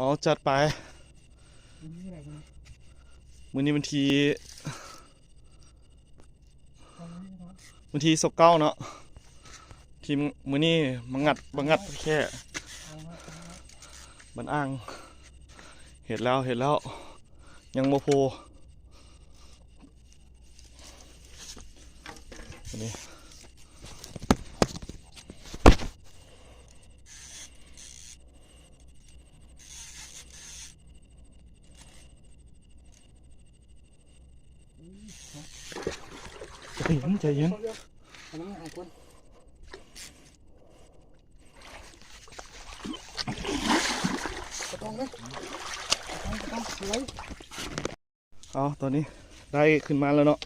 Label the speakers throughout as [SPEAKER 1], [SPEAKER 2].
[SPEAKER 1] อ๋อ จัดไป มือนี้วันที่
[SPEAKER 2] ตอนนี้นะครับ
[SPEAKER 1] วันทีสกเก้าเนาะ ทีมมือนี้มางัดมางัดแค่
[SPEAKER 2] ทางว่าทางว่า
[SPEAKER 1] บันอ่าง เห็ดแล้วเห็ดแล้ว ยังโมโพอัน ใจเย็นใจเย็น
[SPEAKER 2] อันหายคนกระตองไหมกระตองกระตองสวย
[SPEAKER 1] เอาตอนนี้ได้ขึ้นมาแล้วเนาะ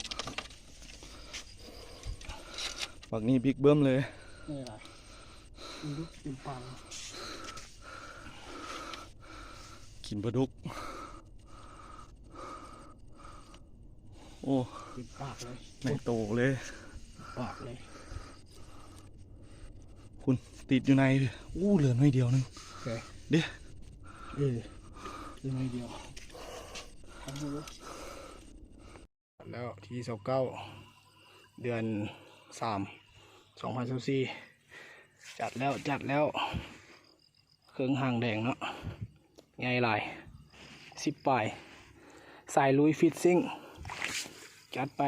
[SPEAKER 1] บักนี้บิ๊กเบิ้มเลย
[SPEAKER 2] นี่อะไรมันดูเป็นปัง
[SPEAKER 1] กินปลาดุก โอ้
[SPEAKER 2] เป็นปากเลย
[SPEAKER 1] ในโตเลย
[SPEAKER 2] ปากเลย
[SPEAKER 1] คุณติดอยู่ใน อู้เหลือน้อยเดียวนึง
[SPEAKER 2] โอเค
[SPEAKER 1] เดี๋ยว
[SPEAKER 2] เออเรื่องเดียวทำดูแล้วที่สเก้าเดือนสามสองพันสิบสี่จัดแล้วจัดแล้ว เครื่องหางแดงเนาะไงลายสิบปลายสายลุยฟิตซิ่ง จัดไป